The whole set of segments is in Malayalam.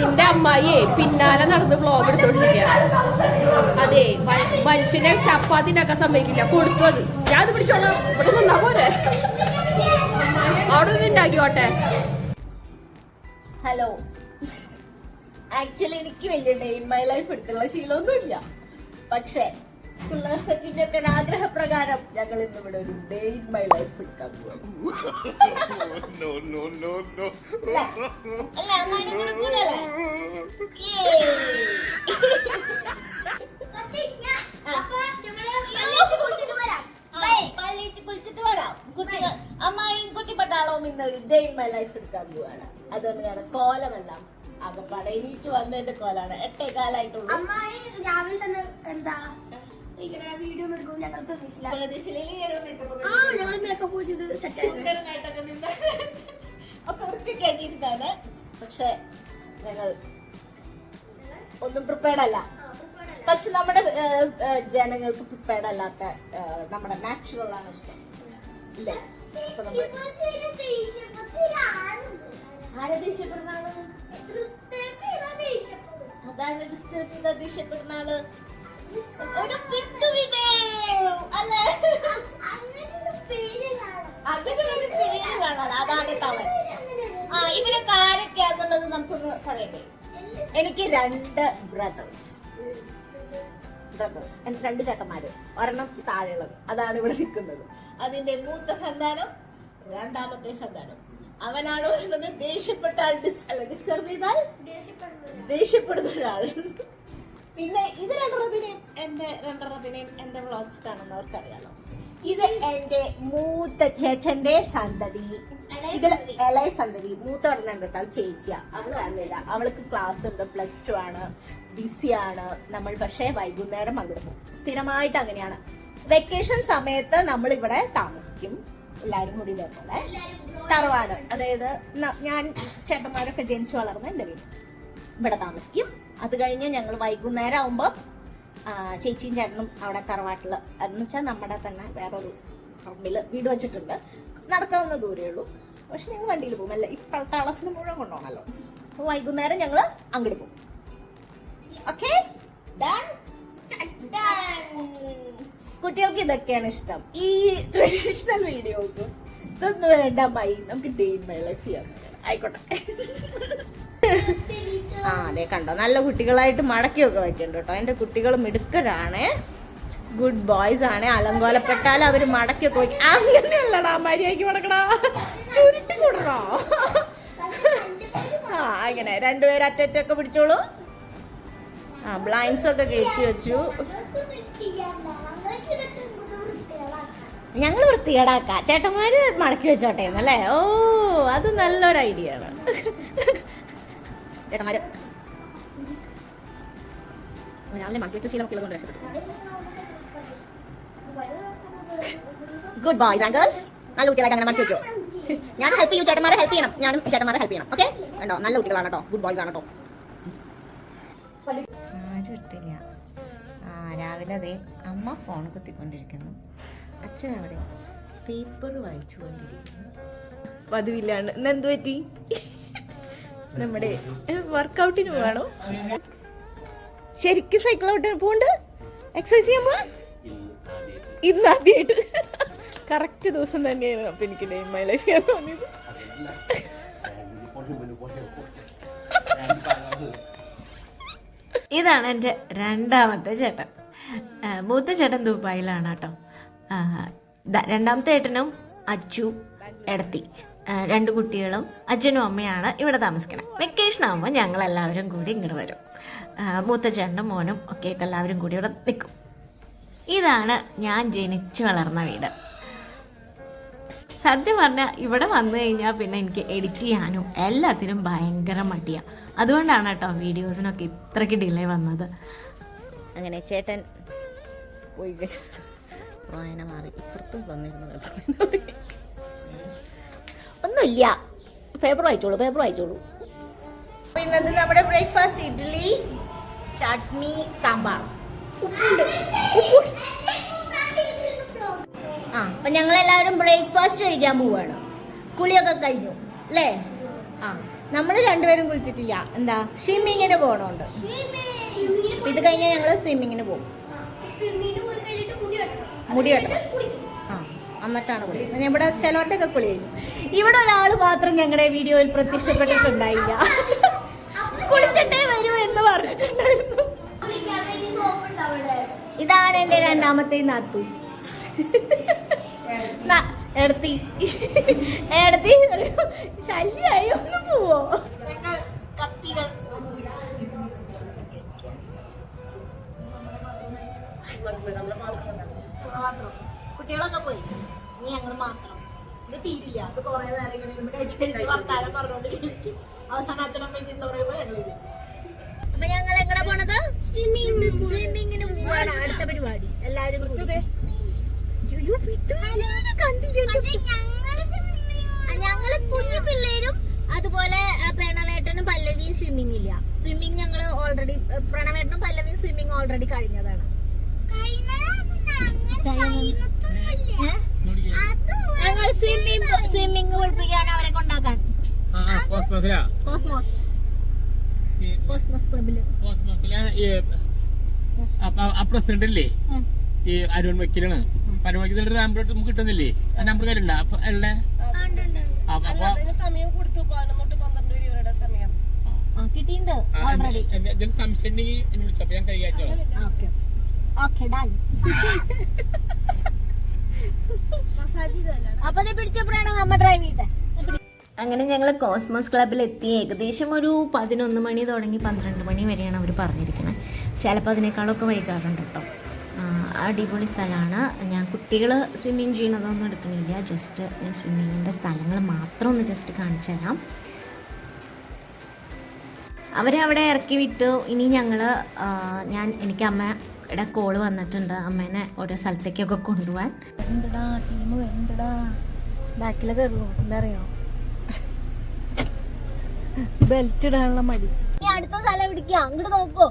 നിന്റെ അമ്മായിയെ പിന്നാലെ നടന്ന് വ്ലോഗ് എടുത്തോണ്ടിരിക്കുക അതെ മനുഷ്യനെ ചപ്പാത്തിനൊക്കെ സമ്മതിക്കില്ല. കൊടുത്തു അത്. ഞാൻ അത് പിടിച്ചോളാം. ഇവിടെ നിന്നാ പോരെ. അവിടെ നിന്ന് ഉണ്ടാക്കിയോട്ടെ ഹലോ ആക്ച്വലി എനിക്ക് വലിയ ഡേ ഇൻ മൈ ലൈഫ് എടുക്കാനുള്ള ശീലമൊന്നുമില്ല. പക്ഷേ പിള്ളേർ സച്ചിന്റെ ആഗ്രഹപ്രകാരം ഞങ്ങൾ ഇന്ന് ഇവിടെ ഒരു ഡേ ഇൻ മൈ ലൈഫ് എടുക്കാൻ പോവാം no, no, no, no. അല്ല അമ്മായിടെ കൂടെ കൂടെയല്ലേ? പള്ളിച്ച് കുളിച്ചിട്ട് വരാം. കുട്ടികൾ അമ്മായിയും കുട്ടിപ്പട്ടാളവും ഇന്ന് ഒരു ഡേ ഇൻ മൈ ലൈഫ് എടുക്കാൻ പോവാണ്. അതുകൊണ്ട് ഞാൻ കോലമെല്ലാം അകപ്പാടെ എണീറ്റ് വന്നതിന്റെ കോലാണ്. എട്ടേ കാലായിട്ടുള്ളൂ അമ്മായി രാവിലെ തന്നെ എന്താ ഇങ്ങനെ വീഡിയോ എടുക്കും ഞങ്ങൾ പ്രതീക്ഷിച്ചില്ല. ആ ഞങ്ങൾ മേക്കപ്പ് ചെയ്ത് സെറ്റ് സുന്ദരനായിട്ടൊക്കെ നിന്ന് ഒക്കെ വൃത്തിക്കാക്കിയിരുന്നാണ് പക്ഷെ ഞങ്ങൾ ഒന്നും പ്രിപ്പയർഡ് അല്ല. പക്ഷെ നമ്മുടെ ജനങ്ങൾക്ക് പ്രിപ്പയർഡ് അല്ലാത്ത നമ്മുടെ നാച്ചുറൽ ആണ് ഇഷ്ടം. ഇല്ലേ? അപ്പൊ നമ്മൾ ആരെ ദേഷ്യപ്പെടുന്ന ആൾ? അതാണ് ദേഷ്യപ്പെടുന്ന ആൾ. ഒരു പിത്തുവിതേ അല്ലേ? അങ്ങനെ ഒരു പേരിലാണ്? അതാണ് തവൻ ആ ഇവിടെ കാരൊക്കെയാന്നുള്ളത് നമുക്കൊന്ന് പറയട്ടെ. എനിക്ക് രണ്ട് ബ്രദേഴ്സ് ബ്രദേഴ്സ് എനിക്ക് രണ്ട് ചേട്ടന്മാര്. ഒരെണ്ണം താഴെയുള്ളത്. അതാണ് ഇവിടെ നിൽക്കുന്നത്. അതിന്റെ മൂത്ത സന്താനം രണ്ടാമത്തെ സന്താനം. അവനാണ് പറയുന്നത് ദേഷ്യപ്പെട്ട ആൾ ഡിസ്റ്റർബ് ചെയ്താൽ ദേഷ്യപ്പെടുന്ന ഒരാൾ പിന്നെ ഇത് രണ്ടെണ്ണത്തിനെയും എന്റെ രണ്ടെണ്ണത്തിനെയും എന്റെ വ്ളോഗ്സ് കാണുന്നവർക്ക് അറിയാലോ ഇത് എന്റെ മൂത്ത ചേട്ടന്റെ സന്തതി. ഇത് ഇളയ സന്തതി. മൂത്ത ഒരെണ്ണം കേട്ടോ ചേച്ചിയാ. അവൾ വന്നില്ല. അവൾക്ക് ക്ലാസ് ഉണ്ട് പ്ലസ് ടു ആണ്. ബിസി ആണ്. നമ്മൾ പക്ഷേ വൈകുന്നേരം അങ്ങോട്ട് പോകും. സ്ഥിരമായിട്ട് അങ്ങനെയാണ്. വെക്കേഷൻ സമയത്ത് നമ്മൾ ഇവിടെ താമസിക്കും. എല്ലാവരും കൂടി ഇതേപോലെ തറവാട്. അതായത് ഞാൻ ചേട്ടന്മാരൊക്കെ ജനിച്ചു വളർന്ന എന്റെ വീട് ഇവിടെ താമസിക്കും. അത് കഴിഞ്ഞ് ഞങ്ങൾ വൈകുന്നേരം ആകുമ്പോൾ ചേച്ചിയും ചേട്ടനും അവിടെ തറവാട്ടിൽ എന്ന് വെച്ചാൽ നമ്മുടെ തന്നെ വേറൊരു പറമ്പിൽ വീട് വെച്ചിട്ടുണ്ട്. നടക്കാവുന്ന ദൂരേ ഉള്ളൂ. പക്ഷെ ഞങ്ങൾ വണ്ടിയിൽ പോകും. അല്ല ഇപ്പോഴത്തെ അളസിന് മുഴുവൻ കൊണ്ടുപോകണമല്ലോ അപ്പോൾ വൈകുന്നേരം ഞങ്ങൾ അങ്ങോട്ട് പോകും. ഓക്കെ? കുട്ടികൾക്ക് ഇതൊക്കെയാണ് ഇഷ്ടം. ഈ ട്രഡീഷണൽ വീഡിയോസ് ഇതൊന്നും വേണ്ട മൈ നമുക്ക് ഡേ മൈ ലൈഫ് ചെയ്യാൻ ആയിക്കോട്ടെ. ആ അതെ കണ്ടോ. നല്ല കുട്ടികളായിട്ട് മടക്കിയൊക്കെ വയ്ക്കണ്ട കേട്ടോ. എന്റെ കുട്ടികൾ മിടുക്കരാണ്. ഗുഡ് ബോയ്സ് ആണ്. അലങ്കോലപ്പെട്ടാൽ അവർ മടക്കിയൊക്കെ വെക്കും. അങ്ങനെയല്ലടാ മര്യാദയ്ക്ക് മടക്കടാ. ചുരുട്ടി കൊടുക്കണോ ആ അങ്ങനെ. രണ്ടുപേരും അറ്ററ്റൊക്കെ പിടിച്ചോളൂ. ആ ബ്ലൈൻഡ്സ് ഒക്കെ കയറ്റി വെച്ചു. ഞങ്ങൾ വൃത്തികേടാക്കാം. ചേട്ടന്മാര് മടക്കി വെച്ചോട്ടേന്നല്ലേ ഓ അത് നല്ലൊരു ഐഡിയ ആണ്. ചേട്ടന്മാര് ഓ, രാവിലെ മടക്കി വെച്ച ശീലം മക്കളെ കൊണ്ട് രക്ഷപ്പെട്ടു. ഗുഡ് ബോയ്സ് ആൻഡ് ഗേൾസ് നല്ല കുട്ടികളായിട്ട് അങ്ങനെ മടക്കി വെക്കോ ഞാൻ ഹെൽപ്പ് ചെയ്യും ചേട്ടന്മാരെ ഹെൽപ്പ് ചെയ്യണം. ഞാനും ചേട്ടന്മാരെ ഹെൽപ്പ് ചെയ്യണം ഓക്കെ കണ്ടോ? നല്ല കുട്ടികളാണ് കേട്ടോ. ഗുഡ് ബോയ്സ് ആണ് കേട്ടോ. ആരും എടുത്തില്ല. ആ രാവിലെ അതെ അമ്മ ഫോൺ കുത്തിക്കൊണ്ടിരിക്കുന്നു. അച്ഛൻ അവിടെ പേപ്പർ വായിച്ചു കൊണ്ടിരിക്കുന്നു പതിവില്ലാണ് ഇന്ന് എന്ത് പറ്റി? നമ്മുടെ വർക്കൗട്ടിന് പോകണോ ശരിക്കും സൈക്കിൾ ഔട്ടിന് പോണ്ട് എക്സസൈസ് ചെയ്യാൻ പോവാ? ഇന്ന് ആദ്യമായിട്ട് കറക്റ്റ് ദിവസം തന്നെയാണ് അപ്പൊ എനിക്ക് ഡേ മൈ ലൈഫ് ചെയ്യാൻ തോന്നിയത്. ഇതാണ് എന്റെ രണ്ടാമത്തെ ചേട്ടൻ. മൂത്ത ചേട്ടൻ ദുബായിലാണ് കേട്ടോ. രണ്ടാമത്തെ ചേട്ടനും അച്ചു എടത്തി. രണ്ട് കുട്ടികളും അച്ഛനും അമ്മയാണ് ഇവിടെ താമസിക്കുന്നത് വെക്കേഷൻ ആകുമ്പോൾ ഞങ്ങൾ എല്ലാവരും കൂടി ഇങ്ങോട്ട് വരും. മൂത്ത ചേട്ടനും മോനും ഒക്കെ ആയിട്ട് എല്ലാവരും കൂടി ഇവിടെ നിൽക്കും ഇതാണ് ഞാൻ ജനിച്ചു വളർന്ന വീട്. സത്യം പറഞ്ഞാൽ ഇവിടെ വന്നു കഴിഞ്ഞാൽ പിന്നെ എനിക്ക് എഡിറ്റ് ചെയ്യാനും എല്ലാത്തിനും ഭയങ്കര മടിയാണ് അതുകൊണ്ടാണ് കേട്ടോ വീഡിയോസിനൊക്കെ ഇത്രയ്ക്ക് ഡിലേ വന്നത്. അങ്ങനെ ചേട്ടൻ പോയി മാറി. ഇപ്പുറത്ത് വന്നിരുന്നു. ഒന്നുമില്ല. പേപ്പർ വായിച്ചോളൂ പേപ്പർ വായിച്ചോളൂ. ഇന്നത് നമ്മുടെ ബ്രേക്ക്ഫാസ്റ്റ് ഇഡ്ഡലി ചട്നി സാമ്പാർ. ഉപ്പുണ്ട്. ഉപ്പുണ്ട് ആ അപ്പൊ ഞങ്ങൾ എല്ലാവരും ബ്രേക്ക്ഫാസ്റ്റ് കഴിക്കാൻ പോവാണ്. കുളിയൊക്കെ കഴിഞ്ഞു അല്ലേ? ആ നമ്മൾ രണ്ടുപേരും കുളിച്ചിട്ടില്ല. എന്താ? സ്വിമ്മിങ്ങിന് പോകണോണ്ട് ഇത് കഴിഞ്ഞാൽ ഞങ്ങൾ സ്വിമ്മിങ്ങിന് പോകും. മുടി വെട്ടണം. എന്നിട്ടാണ് കുളി. ഇവിടെ ചിലവരുടെയൊക്കെ കുളി. കഴിഞ്ഞു ഇവിടെ ഒരാൾ മാത്രം ഞങ്ങളുടെ വീഡിയോയിൽ പ്രത്യക്ഷപ്പെട്ടിട്ടുണ്ടായില്ല. കുളിച്ചിട്ടേ വരൂ എന്ന് പറഞ്ഞിട്ടുണ്ടായിരുന്നു. ഇതാണ് എന്റെ രണ്ടാമത്തെ നാത്തു ന- എടുത്തി. എടുത്തി. ശല്യായി? ഒന്ന് പോവോ? ഞങ്ങൾ കത്തികൾ മാത്രം. കുട്ടികളൊക്കെ പോയി. ഇനി ഞങ്ങൾ മാത്രം. ഇത് തീരില്ല. അത് കുറെ നേരം ഇങ്ങനെ ഇരുന്ന് കഴിച്ച് കഴിച്ച് വർത്താനം പറഞ്ഞോണ്ടിരിക്കും. അവസാനം അച്ഛനമ്മയും ചിന്ത പറയുമ്പോ ഞങ്ങൾ. അപ്പൊ ഞങ്ങൾ എങ്ങനെ പോണത്? സ്വിമ്മിങ് സ്വിമ്മിങ്ങിന് പോവാണ് അടുത്ത പരിപാടി. എല്ലാവരും ഞങ്ങൾ കുഞ്ഞു പിള്ളേരും അതുപോലെ പ്രണവേട്ടനും പല്ലവിയും സ്വിമ്മിങ് ഇല്ല. സ്വിമ്മിങ് ഞങ്ങൾ ഓൾറെഡി പ്രണവേട്ടനും പല്ലവിയും സ്വിമ്മിങ് ഓൾറെഡി കഴിഞ്ഞതാണ്? ഞങ്ങൾ സ്വിമ്മിങ് സ്വിമ്മിങ് പഠിപ്പിക്കാൻ അവരെ കൊണ്ടാക്കാൻ? കോസ്മോസ്. ഈ കോസ്മോസ് ക്ലബിൽ അപ്പ- ആ പ്രസിഡന്റ് അല്ലേ ഈ അരുൺ വക്കീലാണ്. അരുൺ വക്കീലിന്റെ നമ്പർ നമുക്ക് കിട്ടുന്നില്ലേ? ആ നമ്പർ കയ്യിലുണ്ടോ? അപ്പൊ അപ്പൊ അപ്പൊ സമയം കൊടുത്തു. പതിനൊന്ന് തൊട്ട് പന്ത്രണ്ട് വരെ ഇവരുടെ സമയം. ആ കിട്ടിയിട്ടുണ്ട്. ഓൾറെഡി എന്തെ- എന്തെങ്കിലും സംശയം ഉണ്ടെങ്കിൽ എന്നെ വിളിച്ചപ്പോ ഞാൻ കൈകാര്യം ഓക്കെ ഡൺ അപ്പൊ അമ്മ ഡ്രൈവ് അങ്ങനെ ഞങ്ങൾ കോസ്മോസ് ക്ലബിൽ എത്തി. ഏകദേശം ഒരു പതിനൊന്ന് മണി തുടങ്ങി പന്ത്രണ്ട് മണി വരെയാണ് അവർ പറഞ്ഞിരിക്കുന്നത് ചിലപ്പോൾ അതിനേക്കാളൊക്കെ വൈകാറുണ്ട് കേട്ടോ ആ, അടിപൊളി സ്ഥലമാണ് ഞാൻ കുട്ടികൾ സ്വിമ്മിങ് ചെയ്യണതൊന്നും എടുക്കണില്ല. ജസ്റ്റ് ഞാൻ സ്വിമ്മിങ്ങിന്റെ സ്ഥലങ്ങൾ മാത്രം ഒന്ന് ജസ്റ്റ് കാണിച്ചു തരാം. അവരെ അവിടെ ഇറക്കി വിട്ടു. ഇനി ഞങ്ങൾ ഞാൻ എനിക്ക് അമ്മയുടെ കോൾ വന്നിട്ടുണ്ട്. അമ്മേനെ ഓരോ സ്ഥലത്തേക്കൊക്കെ കൊണ്ടുപോകാൻ വരുന്നുണ്ടടാ ടീം വരുന്നുണ്ടടാ ബാക്കിലെ കയറുമോ എന്താ അറിയോ? ബെൽറ്റ് ഇടാനുള്ള മടി. നീ അടുത്ത സ്ഥലം എവിടേക്ക്? അങ്ങോട്ട് നോക്കോ.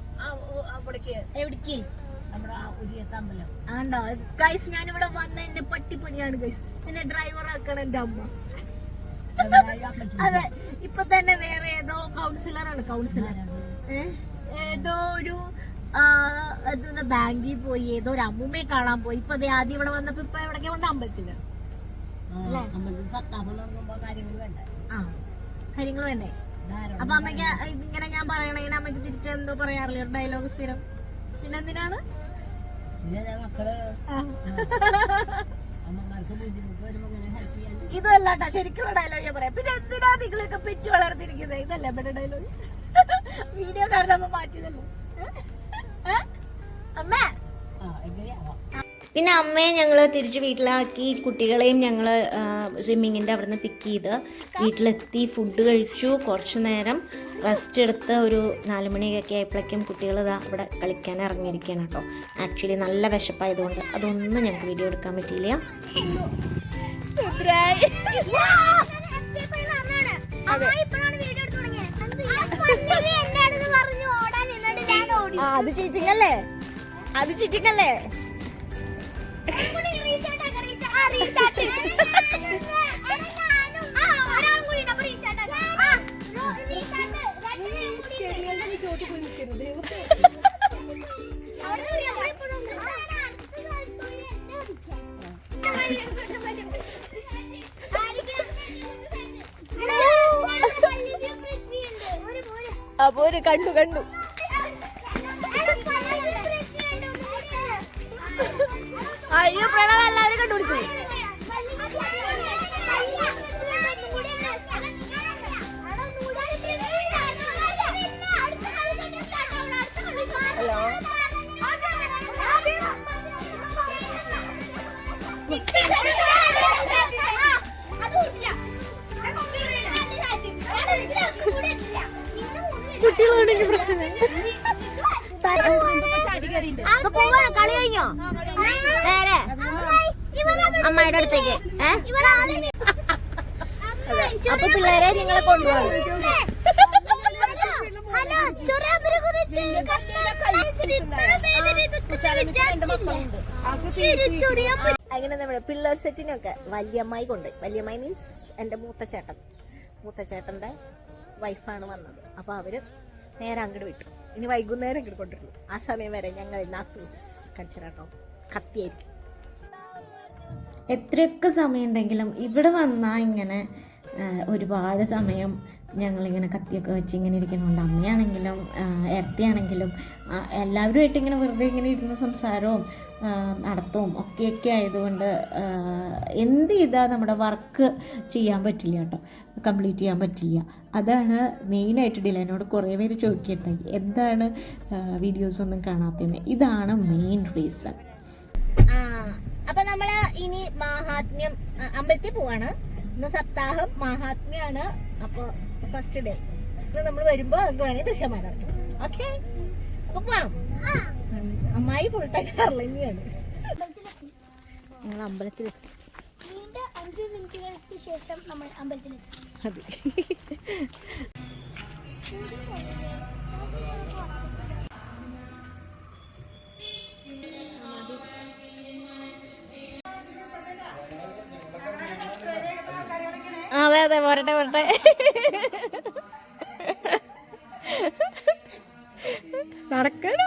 എവിടേക്ക്? ആണ്ടോ ഗൈസ് ഞാനിവിടെ വന്ന എന്റെ പട്ടിപ്പണിയാണ് ഗൈസ് എന്നെ ഡ്രൈവർ ആക്കണം എന്റെ അമ്മ. അതെ. ഇപ്പൊ തന്നെ വേറെ ഏതോ കൗൺസിലറാണ് കൗൺസിലർ ഏതോ ഒരു എന്തോന്ന് ബാങ്കിൽ പോയി ഏതോ ഒരു അമ്മൂമ്മയെ കാണാൻ പോയി. ഇപ്പൊ ആദ്യം ഇവിടെ വന്നപ്പോ ഇപ്പൊ ഇവിടെ കൊണ്ട് അമ്പലത്തിൽ. കാര്യങ്ങൾ വേണ്ടേ? അപ്പൊ അമ്മയ്ക്ക് ഇതിങ്ങനെ ഞാൻ പറയണേന് അമ്മയ്ക്ക് തിരിച്ച് എന്തോ പറയാറില്ല? ഒരു ഡയലോഗ് സ്ഥിരം. പിന്നെ എന്തിനാണ് ഇതല്ലാട്ടാ ശരിക്കുള്ള ഡയലോഗ് ഞാൻ പറയാം. പിന്നെ എന്തിനാ നിങ്ങളൊക്കെ പിച്ച് വളർത്തിരിക്കുന്നത് ഇതല്ലേ ഡയലോഗ് വീഡിയോ കാരണം മാറ്റിയതല്ലോ? പിന്നെ അമ്മയെ ഞങ്ങൾ തിരിച്ച് വീട്ടിലാക്കി കുട്ടികളെയും ഞങ്ങൾ സ്വിമ്മിങ്ങിന്റെ അവിടുന്ന് പിക്ക് ചെയ്ത് വീട്ടിലെത്തി ഫുഡ് കഴിച്ചു കുറച്ച് നേരം റെസ്റ്റ് എടുത്ത് ഒരു നാല് മണിയൊക്കെ ആയപ്പോഴേക്കും കുട്ടികൾ ഇതാ ഇവിടെ കളിക്കാൻ ഇറങ്ങിയിരിക്കുകയാണ് കേട്ടോ. ആക്ച്വലി നല്ല വിശപ്പായതുകൊണ്ട് അതൊന്നും ഞങ്ങൾക്ക് വീഡിയോ എടുക്കാൻ പറ്റിയില്ല. ആ അത് ചീറ്റിങ്ങല്ലേ അല്ലേ? അത് ചീറ്റിങ്ങല്ലേ അല്ലേ? അപ്പൊ ഒരു കണ്ടു കണ്ടു. കുട്ടികളോടെങ്കിൽ പ്രശ്നം. കളി കഴിഞ്ഞോ? നേരെ അമ്മയുടെ അടുത്തേക്ക് അപ്പൊ പിള്ളേരെ നിങ്ങളെ കൊണ്ടുപോകും അങ്ങനെ നമ്മുടെ പിള്ളേർ സെറ്റിനൊക്കെ വല്യമ്മായി കൊണ്ട് വല്യമ്മായി മീൻസ് എന്റെ മൂത്ത ചേട്ടൻ. മൂത്ത ചേട്ടന്റെ വൈഫാണ് വന്നത്. അപ്പോൾ അവർ നേരെ അങ്ങോട്ട് വിട്ടു. ഇനി വൈകുന്നേരം ഇങ്ങോട്ട് കൊണ്ടുവരുള്ളൂ. ആ സമയം വരെ ഞങ്ങൾ നാത്തൂസ് കടിച്ചിട്ടോ കത്തിയായിരിക്കും. എത്രയൊക്കെ സമയം ഉണ്ടെങ്കിലും ഇവിടെ വന്നാൽ ഇങ്ങനെ ഒരുപാട് സമയം ഞങ്ങളിങ്ങനെ കത്തിയൊക്കെ വെച്ച് ഇങ്ങനെ ഇരിക്കുന്നുണ്ട് അമ്മയാണെങ്കിലും ആ, എല്ലാവരുമായിട്ട് ഇങ്ങനെ വെറുതെ ഇങ്ങനെ ഇരുന്ന് സംസാരവും നടത്തവും ഒക്കെയൊക്കെ ആയതുകൊണ്ട് എന്ത് ചെയ്താൽ നമ്മുടെ വർക്ക് ചെയ്യാൻ പറ്റില്ല കേട്ടോ. കംപ്ലീറ്റ് ചെയ്യാൻ പറ്റില്ല. അതാണ് മെയിനായിട്ട് ഡിലൈനോട് കുറേ പേര് ചോദിക്കണ്ടായി എന്താണ് വീഡിയോസൊന്നും കാണാത്തതെന്ന്? ഇതാണ് മെയിൻ റീസൺ അപ്പൊ നമ്മൾ ഇനി മാഹാത്മ്യം അമ്പലത്തിൽ പോവാണ്. ഇന്ന് സപ്താഹം മഹാത്മ്യാണ്. അപ്പൊ ഫസ്റ്റ് ഡേ ഇന്ന് നമ്മൾ വരുമ്പോ നമുക്ക് വേണമെങ്കിൽ ദൃശ്യമാനം ഓക്കെ പോവാം. അമ്മായി ഫുൾ ടൈം ഞങ്ങൾ അമ്പലത്തിലെത്തി. അഞ്ച് മിനിറ്റുകൾക്ക് ശേഷം നമ്മൾ അമ്പലത്തിലെത്തി. അതെ. അതെ അതെ പോരട്ടെ പോരട്ടെ നടക്കണ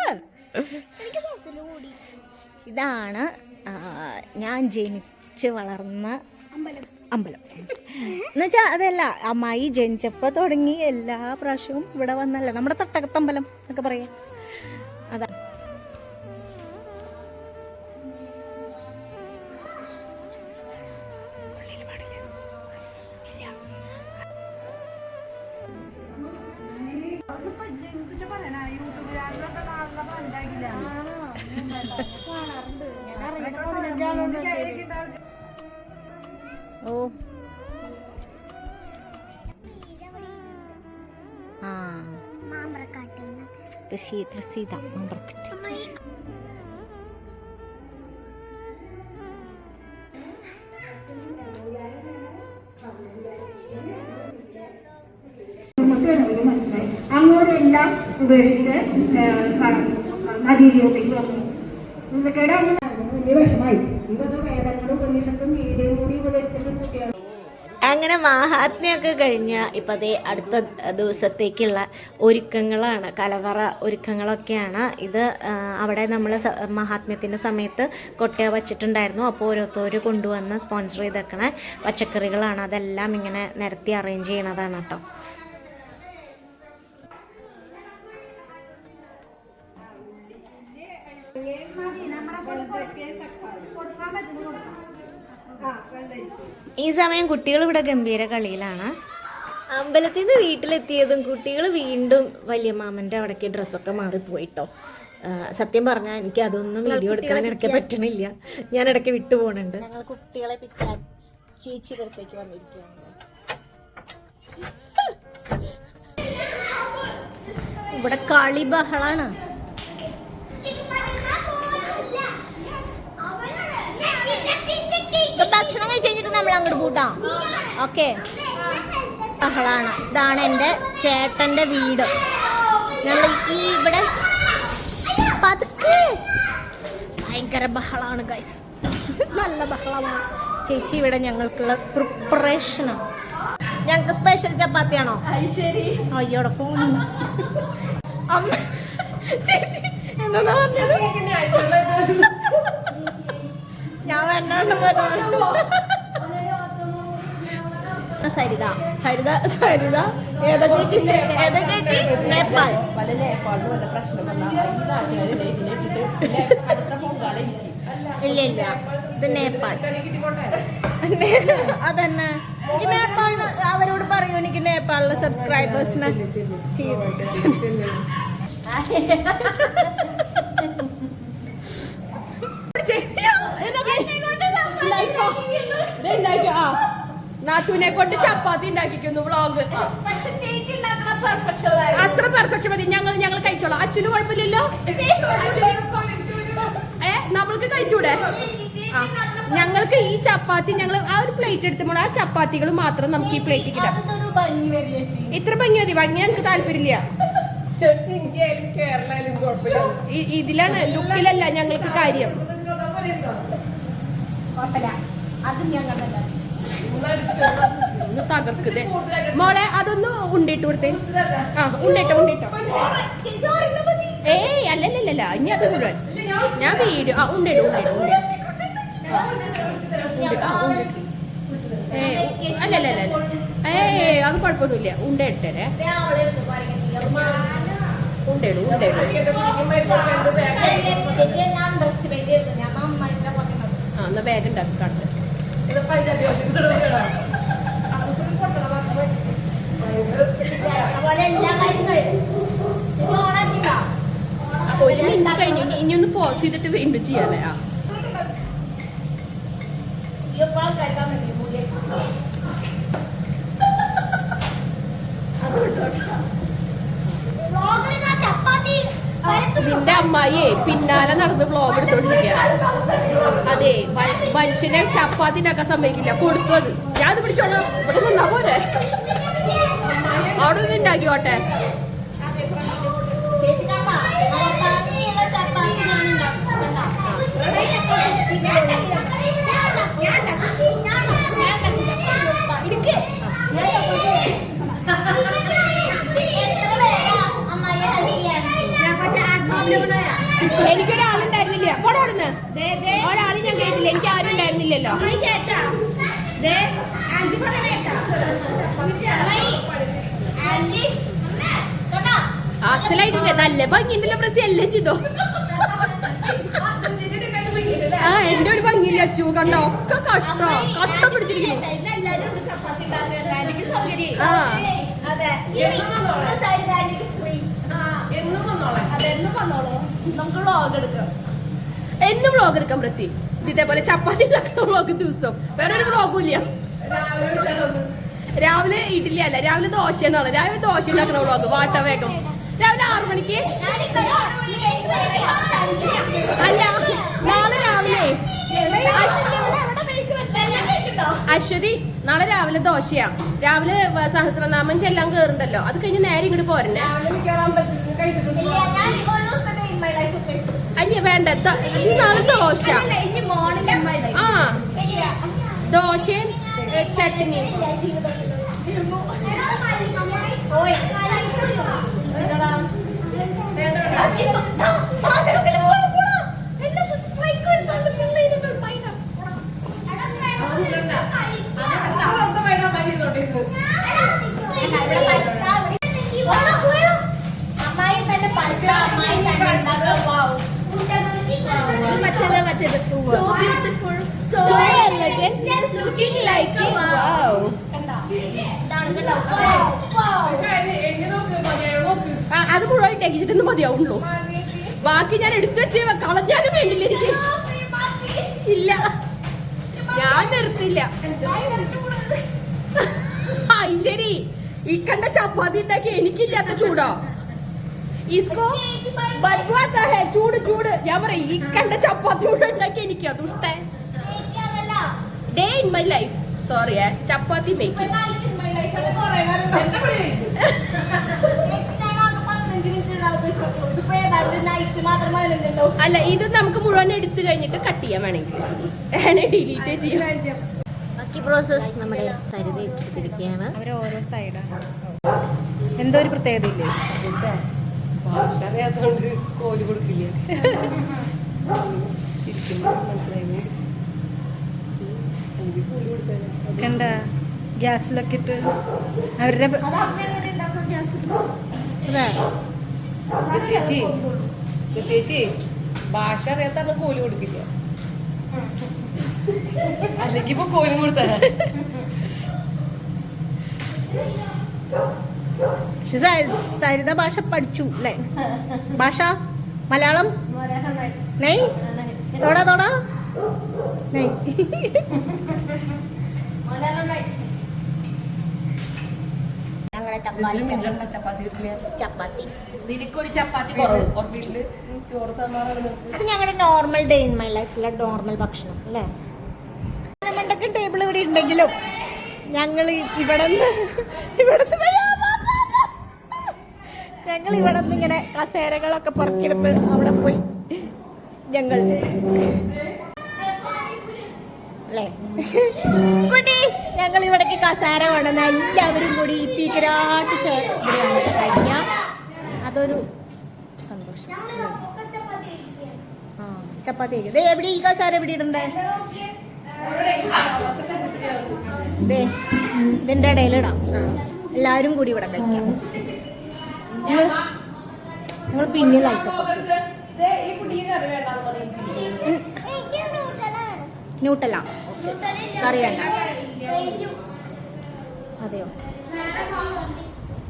ഇതാണ് ഞാൻ ജനിച്ച് വളർന്ന അമ്പലം. എന്നുവെച്ചാൽ അതല്ല അമ്മായി ജനിച്ചപ്പോൾ തുടങ്ങി എല്ലാ പ്രാവശ്യവും ഇവിടെ വന്നല്ല നമ്മുടെ തട്ടകത്തമ്പലം എന്നൊക്കെ പറയാം. അതാ. മമ്പർക്കട്ടി നമുക്ക് മനസ്സിലായി. അങ്ങോട്ടെല്ലാം വന്നു. ഇതൊക്കെയുടെ വലിയ വിഷമായി പറഞ്ഞ വേദങ്ങളും ഉപനിഷത്തും ഗീതയും കൂടി ഉപദേശിച്ചിട്ടും കുട്ടികൾ അങ്ങനെ മാഹാത്മ്യമൊക്കെ കഴിഞ്ഞ ഇപ്പം അതേ അടുത്ത ദിവസത്തേക്കുള്ള ഒരുക്കങ്ങളാണ് കലവറ ഒരുക്കങ്ങളൊക്കെയാണ് ഇത് അവിടെ നമ്മൾ മഹാത്മ്യത്തിന്റെ സമയത്ത് കൊട്ട വച്ചിട്ടുണ്ടായിരുന്നു അപ്പോൾ ഓരോരുത്തർ കൊണ്ടുവന്ന് സ്പോൺസർ ചെയ്തേക്കണ പച്ചക്കറികളാണ് അതെല്ലാം ഇങ്ങനെ നിരത്തി അറേഞ്ച് ചെയ്യണതാണ് കേട്ടോ ഈ സമയം കുട്ടികൾ ഇവിടെ ഗംഭീര കളിയിലാണ് അമ്പലത്തിൽ നിന്ന് വീട്ടിലെത്തിയതും കുട്ടികൾ വീണ്ടും വലിയ മാമന്റെ അവിടേക്ക് ഡ്രസ്സൊക്കെ മാറിപ്പോയിട്ടോ സത്യം പറഞ്ഞാൽ എനിക്ക് അതൊന്നും വീഡിയോ എടുക്കാൻ ഇടയ്ക്ക് പറ്റണില്ല ഞാൻ ഇടയ്ക്ക് വിട്ടു പോകണുണ്ട് ഞങ്ങൾ കുട്ടികളെ ചേച്ചിയുടെ അടുത്തേക്ക് വന്നിരിക്കുകയാണ് ഇവിടെ കളി ബഹളാണ് കഴിച്ച് അങ്ങോട്ട് കൂട്ടാം? ഓക്കെ. ബഹളാണ്. ഇതാണ് എന്റെ ചേട്ടന്റെ വീട്. ഞങ്ങൾ ഈ ഇവിടെ പതുക്കെ. ഭയങ്കര ബഹളാണ് ഗൈസ് നല്ല ബഹളമാണ്. ചേച്ചി ഇവിടെ ഞങ്ങൾക്കുള്ള പ്രിപ്പറേഷനാണ് ഞങ്ങൾക്ക് സ്പെഷ്യൽ ചപ്പാത്തിയാണോ? അയ്യോടെ ഫോൺ അമ്മ ചേച്ചി എന്താ പറഞ്ഞത്? ഞാൻ വേണ്ടാണ്ട് പറഞ്ഞു സരിത. സരിത സരിത. ഏതാ ചേച്ചി? ഏതാ ചേച്ചി? നേപ്പാൾ. പല വല്ല പ്രശ്നം ഇല്ല ഇല്ല. ഇത് നേപ്പാൾ. അതന്നെ. എനിക്ക് നേപ്പാളിൽ അവരോട് പറയൂ എനിക്ക് നേപ്പാളിലെ സബ്സ്ക്രൈബേഴ്സിനെ ആ നാത്തൂനെ കൊണ്ട് ചപ്പാത്തി ഉണ്ടാക്കിക്കുന്നു വ്ളോഗ് അത്ര പെർഫെക്ഷൻ മതി ഞങ്ങൾ ഞങ്ങൾ കഴിച്ചോളാം അച്ഛന് കുഴപ്പമില്ലല്ലോ ഏ നമ്മൾക്ക് കഴിച്ചൂടെ ആ ഞങ്ങൾക്ക് ഈ ചപ്പാത്തി ഞങ്ങൾ ആ ഒരു പ്ലേറ്റ് എടുത്തുമ്പോൾ ആ ചപ്പാത്തികൾ മാത്രം നമുക്ക് ഈ പ്ലേറ്റിൽ കിട്ടാം ഇത്ര ഭംഗി മതി ഭംഗി ഞങ്ങൾക്ക് താല്പര്യമില്ല ഇതിലാണ് ലുക്കിലല്ല ഞങ്ങൾക്ക് കാര്യം അത് ഞങ്ങളുടെ കണ്ടല്ലോ ഒന്ന് തകർക്കുതേ മോളെ അതൊന്ന് ഉണ്ടിട്ട് കൊടുത്തേ. ആ ഉണ്ടിട്ടോ ഉണ്ടിട്ടോ. ഏയ് അല്ലല്ലല്ല ഇനി അത് മുഴുവൻ. ഞാൻ വീഡിയോ ആ ഉണ്ടിടും ഉണ്ടിടും അല്ലല്ലല്ല ഏയ് അത് കുഴപ്പമൊന്നുമില്ല. ഉണ്ട ഇട്ടേ ഉണ്ടിടും ഉണ്ടിടും ആ എന്നാ ബാഗ് ഉണ്ടാക്കി കാണട്ടെ അതുപോലെ എല്ലാ കാര്യങ്ങളും ചേച്ചി ഓണാക്കിണ്ടോ അപ്പൊ ഒരു മിനിറ്റ് കഴിഞ്ഞു ഇനി- ഒന്ന് പോസ് ചെയ്തിട്ട് വീണ്ടും ചെയ്യാല്ലേ ആ. നിന്റെ അമ്മായിയെ പിന്നാലെ നടന്ന് വ്ലോഗ് എടുത്തോണ്ടിരിക്കുക അതെ മനുഷ്യനെ ചപ്പാത്തിനൊക്കെ സമ്മതിക്കില്ല. കൊടുത്തു അത്. ഞാൻ അത് പിടിച്ചോളാം. ഇവിടെ നിന്നാ പോലെ അവിടെ നിന്ന് ഉണ്ടാക്കിയോട്ടെ ചേച്ചി കണ്ടാ മലപ്പാത്തിയുള്ള ചപ്പാത്തി ഞാൻ ഉണ്ടാക്കും കണ്ടാ ഇടുക്ക് എത്ര പേരാ അമ്മായി ഹെൽപ്പ് ചെയ്യാൻ എനിക്കൊരാളുണ്ടായിരുന്നില്ല പോടെ അവിടുന്ന് ഒരാളെ ഞാൻ കേട്ടില്ല എനിക്ക് കണ്ടാ അസലായിട്ടുണ്ട് നല്ല ഭംഗിണ്ടല്ലോ പ്രസി എല്ലാം ചെയ്തോ? ആ എന്റെ ഒരു ഭംഗിയില്ല അച്ചു കണ്ടോ? ഒക്കെ കഷ്ട. കഷ്ടം പിടിച്ചിരിക്കുന്നു. ആ. എന്നും വ്ളോഗ് എടുക്കാം. പ്രസി ഇതേപോലെ ചപ്പാത്തി ഉണ്ടാക്കുന്ന ദിവസം. വേറെ ഒരു ബ്ലോഗും ഇല്ല. രാവിലെ ഇഡ്ഡലി അല്ല രാവിലെ ദോശ എന്നാണ് രാവിലെ ദോശ ഉണ്ടാക്കുന്ന ബ്ലോഗ് വാട്ട വേഗം. രാവിലെ ആറു മണിക്ക്? അല്ല നാളെ രാവിലെ. അശ്വതി നാളെ രാവിലെ ദോശയാ. രാവിലെ സഹസ്രനാമം ചെല്ലാൻ കേറുണ്ടല്ലോ അത് കഴിഞ്ഞ് നേരെ ഇങ്ങോട്ട് പോരണ്ടേ? അല്ല വേണ്ട നാളെ ദോശ. ആ. ദോശയും ചട്നിയും. എന്നടാ അതിപ്പോ പാചകത്തിൽ പോണം പോണം എന്നെ സബ്സ്ക്രൈബ് ചെയ്തിട്ടുണ്ട് പിള്ളേരുകൾ മൈന അമ്മായി തന്നെ പരത്ത അമ്മായി തന്നെ ഉണ്ടാക്കുക വാവ് So beautiful. So, elegant. Just looking like a wow. അത് മുഴുവൻ ടെക്കിച്ചിട്ടൊന്നും മതിയാവുള്ളൂ. ബാക്കി ഞാൻ എടുത്തു വെച്ച് കളഞ്ഞാലും വേണ്ടില്ല ഇല്ല. ഞാൻ നിർത്തില്ല. ശരി. ഈ കണ്ട ചപ്പാത്തി ഉണ്ടാക്കി എനിക്കില്ലാത്ത ചൂടോ. ഇസ്കോ ചൂട് ചൂട്. ഞാൻ പറയാം ഈ കണ്ട ചപ്പാത്തി കൂടെ ഉണ്ടാക്കി എനിക്ക് അത് ഇഷ്ടേ day in my life sorry chapati making അല്ല ഇത് നമുക്ക് മുഴുവൻ എടുത്തു കഴിഞ്ഞിട്ട് കട്ട് ചെയ്യാൻ വേണമെങ്കിൽ. ഡിലീറ്റ് ചെയ്യാം. ബാക്കി പ്രോസസ് നമ്മുടെ സരിത ഇട്ടിരിക്കുകയാണ് അവർ ഓരോ സൈഡാണ് എന്തോ ഒരു പ്രത്യേകത ഇല്ലേ അറിയാത്തോണ്ട് കോൽ കൊടുക്കില്ല. മനസ്സിലായി കണ്ട? ഗ്യാസിലൊക്കെ ഇട്ട് അവരുടെ അതെ ചേച്ചി ചേച്ചി ഭാഷ അറിയാത്ത കോൽ കൊടുക്കില്ല. അല്ലെങ്കിൽ ഇപ്പൊ കോലും കൊടുത്താ. പക്ഷെ സരി- സരിത ഭാഷ പഠിച്ചു അല്ലേ? ഭാഷ? മലയാളം? നെയ്? തോടാ തോടാ? നെയ്. ഞങ്ങളുടെ ചപ്പാത്തി ചപ്പാത്തി കിട്ടില്ല ചപ്പാത്തി. നിനക്കൊരു ചപ്പാത്തി കുറവ്? വീട്ടിൽ ചോറ് സാമ്പാറാണ് അത് ഞങ്ങളുടെ നോർമൽ ഡേ ഇൻ മൈ ലൈഫിലെ നോർമൽ ഭക്ഷണം അല്ലേ? ടേബിൾ ഇവിടെ ഉണ്ടെങ്കിലും ഞങ്ങൾ ഇവിടെ ഇവിടെ ഞങ്ങൾ ഇവിടെ നിന്ന് ഇങ്ങനെ കസേരകളൊക്കെ പുറക്കെടുത്ത് അവിടെ പോയി. ഞങ്ങൾ. കുട്ടി ഞങ്ങൾ ഇവിടേക്ക് കസേര വേണമെന്ന് എല്ലാവരും കൂടി ഇപ്പിക്കരാട്ട് ചേർന്ന് അതൊരു സന്തോഷം. ആ ചപ്പാത്തി കഴിക്കും. എവിടെ ഈ കസേര എവിടെ ഇടണ്ടേ? ദേ ഇതിന്റെ ഇടയിലിടാം എല്ലാവരും കൂടി ഇവിടെ കഴിക്കാം. നിങ്ങൾ പിന്നിലായിട്ടോ ന്യൂട്ടല്ല കറി വേണ്ട അതെയോ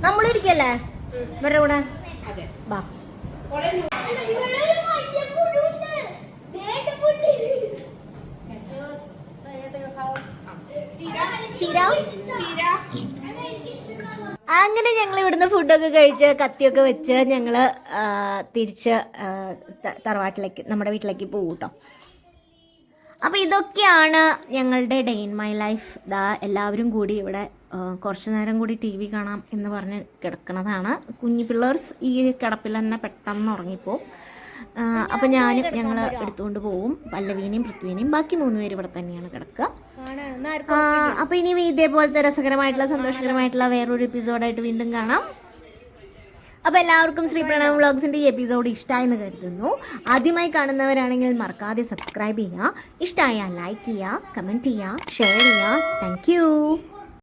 നമ്മളിരിക്കല്ലേ ഇവരുടെ കൂടെ അങ്ങനെ ഞങ്ങൾ ഇവിടുന്ന് ഫുഡൊക്കെ കഴിച്ച് കത്തിയൊക്കെ വെച്ച് ഞങ്ങൾ തിരിച്ച് തറവാട്ടിലേക്ക് നമ്മുടെ വീട്ടിലേക്ക് പോകും കേട്ടോ അപ്പോൾ ഇതൊക്കെയാണ് ഞങ്ങളുടെ ഡേ ഇൻ മൈ ലൈഫ് ദാ എല്ലാവരും കൂടി ഇവിടെ കുറച്ച് നേരം കൂടി ടി വി കാണാം എന്ന് പറഞ്ഞ് കിടക്കണതാണ്. കുഞ്ഞു പിള്ളേർസ് ഈ കിടപ്പിൽ തന്നെ പെട്ടെന്ന് ഉറങ്ങിപ്പോവും. അപ്പം ഞാനും ഞങ്ങൾ എടുത്തുകൊണ്ട് പോവും. പല്ലവീനെയും പൃഥ്വിനെയും ബാക്കി മൂന്ന് പേര് ഇവിടെ തന്നെയാണ് കിടക്കുക. അപ്പൊ അപ്പോൾ ഇനി ഇതേപോലത്തെ രസകരമായിട്ടുള്ള സന്തോഷകരമായിട്ടുള്ള വേറൊരു എപ്പിസോഡായിട്ട് വീണ്ടും കാണാം. അപ്പോൾ എല്ലാവർക്കും ശ്രീ പ്രണവ് വ്ളോഗ്സിന്റെ ഈ എപ്പിസോഡ് ഇഷ്ടമായെന്ന് കരുതുന്നു. ആദ്യമായി കാണുന്നവരാണെങ്കിൽ മറക്കാതെ സബ്സ്ക്രൈബ് ചെയ്യുക. ഇഷ്ടമായാൽ ലൈക്ക് ചെയ്യുക കമന്റ് ചെയ്യുക ഷെയർ ചെയ്യുക. താങ്ക്